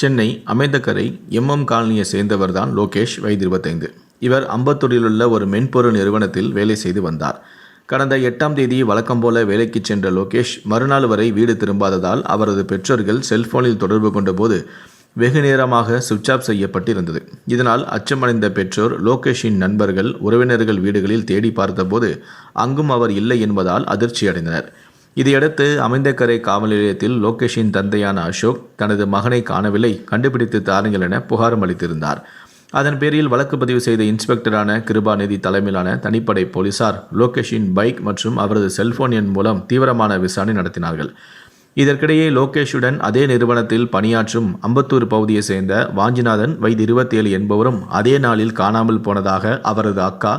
Chennai Aminjikarai MM காலனியை சேர்ந்தவர்தான் லோகேஷ் வயது இருபத்தைந்து. இவர் அம்பத்தூரிலுள்ள ஒரு மென்பொருள் நிறுவனத்தில் வேலை செய்து வந்தார். கடந்த எட்டாம் தேதி வழக்கம் போல வேலைக்கு சென்ற லோகேஷ் மறுநாள் வரை வீடு திரும்பாததால் அவரது பெற்றோர்கள் செல்போனில் தொடர்பு கொண்டபோது வெகு நேரமாக சுவிட்ச் ஆஃப் செய்யப்பட்டிருந்தது. இதனால் அச்சமடைந்த பெற்றோர் லோகேஷின் நண்பர்கள் உறவினர்கள் வீடுகளில் தேடி பார்த்தபோது அங்கும் அவர் இல்லை என்பதால் அதிர்ச்சியடைந்தனர். இதையடுத்து அமைந்தக்கரை காவல் நிலையத்தில் லோகேஷின் தந்தையான அசோக் தனது மகனை காணவில்லை கண்டுபிடித்து தாருங்கள் என புகாரும் அளித்திருந்தார். அதன் பேரில் வழக்கு பதிவு செய்த இன்ஸ்பெக்டரான கிருபாநிதி தலைமையிலான தனிப்படை போலீசார் லோகேஷின் பைக் மற்றும் அவரது செல்போன் எண் மூலம் தீவிரமான விசாரணை நடத்தினார்கள். இதற்கிடையே லோகேஷுடன் அதே நிறுவனத்தில் பணியாற்றும் அம்பத்தூர் பகுதியைச் சேர்ந்த வாஞ்சிநாதன் வயது இருபத்தேழு என்பவரும் அதே நாளில் காணாமல் போனதாக அவரது அக்கா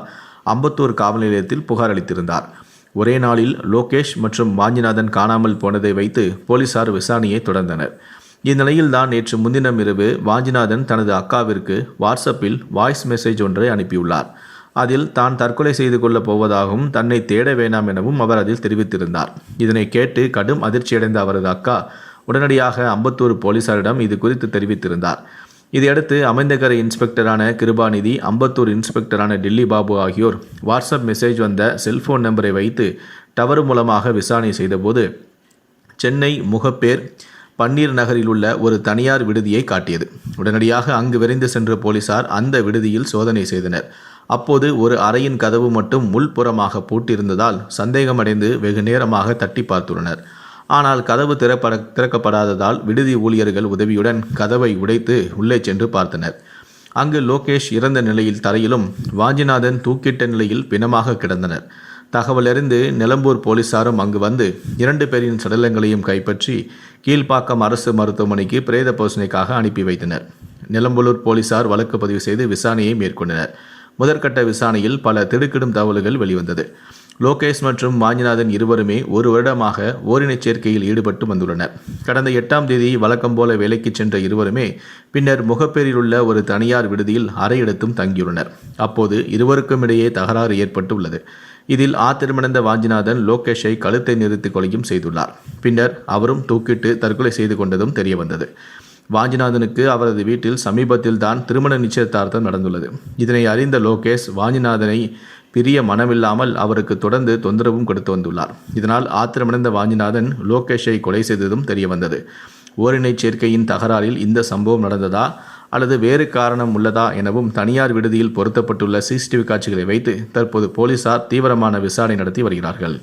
அம்பத்தூர் காவல் நிலையத்தில் புகார் அளித்திருந்தார். ஒரே நாளில் லோகேஷ் மற்றும் வாஞ்சிநாதன் காணாமல் போனதை வைத்து போலீசார் விசாரணையை தொடர்ந்தனர். இந்நிலையில் தான் நேற்று முன்தினம் இரவு வாஞ்சிநாதன் தனது அக்காவிற்கு வாட்ஸ்அப்பில் வாய்ஸ் மெசேஜ் ஒன்றை அனுப்பியுள்ளார். அதில் தான் தற்கொலை செய்து கொள்ளப் போவதாகவும் தன்னை தேட வேண்டாம் எனவும் அவர் அதில் தெரிவித்திருந்தார். இதனை கேட்டு கடும் அதிர்ச்சியடைந்த அவரது அக்கா உடனடியாக அம்பத்தூர் போலீசாரிடம் இது குறித்து தெரிவித்திருந்தார். இதையடுத்து அமைந்தகரை இன்ஸ்பெக்டரான கிருபாநிதி அம்பத்தூர் இன்ஸ்பெக்டரான டில்லி பாபு ஆகியோர் வாட்ஸ்அப் மெசேஜ் வந்த செல்போன் நம்பரை வைத்து டவர் மூலமாக விசாரணை செய்தபோது சென்னை முகப்பேர் பன்னீர் நகரில் உள்ள ஒரு தனியார் விடுதியை காட்டியது. உடனடியாக அங்கு விரைந்து சென்ற போலீசார் அந்த விடுதியில் சோதனை செய்தனர். அப்போது ஒரு அறையின் கதவு மட்டும் உள்புறமாக பூட்டியிருந்ததால் சந்தேகமடைந்து வெகு நேரமாக தட்டி பார்த்துள்ளனர். ஆனால் கதவு திறப்பட திறக்கப்படாததால் விடுதி ஊழியர்கள் உதவியுடன் கதவை உடைத்து உள்ளே சென்று பார்த்தனர். அங்கு லோகேஷ் இறந்த நிலையில் தரையிலும் வாஞ்சிநாதன் தூக்கிட்ட நிலையில் பிணமாக கிடந்தனர். தகவலறிந்து நிலம்பூர் போலீசாரும் அங்கு வந்து இரண்டு பேரின் சடலங்களையும் கைப்பற்றி கீழ்ப்பாக்கம் அரசு மருத்துவமனைக்கு பிரேத பரிசோதனைக்காக அனுப்பி வைத்தனர். நிலம்பலூர் போலீசார் வழக்கு பதிவு செய்து விசாரணையை மேற்கொண்டனர். முதற்கட்ட விசாரணையில் பல திடுக்கிடும் தகவல்கள் வெளிவந்தது. லோகேஷ் மற்றும் வாஞ்சிநாதன் இருவருமே ஒரு வருடமாக ஓரினச் சேர்க்கையில் ஈடுபட்டு வந்துள்ளனர். கடந்த எட்டாம் தேதி வழக்கம் போல வேலைக்கு சென்ற இருவருமே பின்னர் முகப்பேரில் உள்ள ஒரு தனியார் விடுதியில் அறையிடத்தும் தங்கியுள்ளனர். அப்போது இருவருக்கும் இடையே தகராறு ஏற்பட்டுள்ளது. இதில் ஆத்திரமடைந்த வாஞ்சிநாதன் லோகேஷை கழுத்தை நிறுத்தி கொலையும் செய்துள்ளார். பின்னர் அவரும் தூக்கிட்டு தற்கொலை செய்து கொண்டதும் தெரியவந்தது. வாஞ்சிநாதனுக்கு அவரது வீட்டில் சமீபத்தில் தான் திருமண நிச்சயதார்த்தம் நடந்துள்ளது. இதனை அறிந்த லோகேஷ் வாஞ்சிநாதனை பிரிய மனமில்லாமல் அவருக்கு தொடர்ந்து தொந்தரவும் கொடுத்து வந்துள்ளார். இதனால் ஆத்திரமடைந்த வாஞ்சிநாதன் லோகேஷை கொலை செய்ததும் தெரியவந்தது. ஓரினை சேர்க்கையின் தகராறில் இந்த சம்பவம் நடந்ததா அல்லது வேறு காரணம் உள்ளதா எனவும் தனியார் விடுதியில் பொருத்தப்பட்டுள்ள சிசிடிவி காட்சிகளை வைத்து தற்போது போலீசார் தீவிரமான விசாரணை நடத்தி வருகிறார்கள்.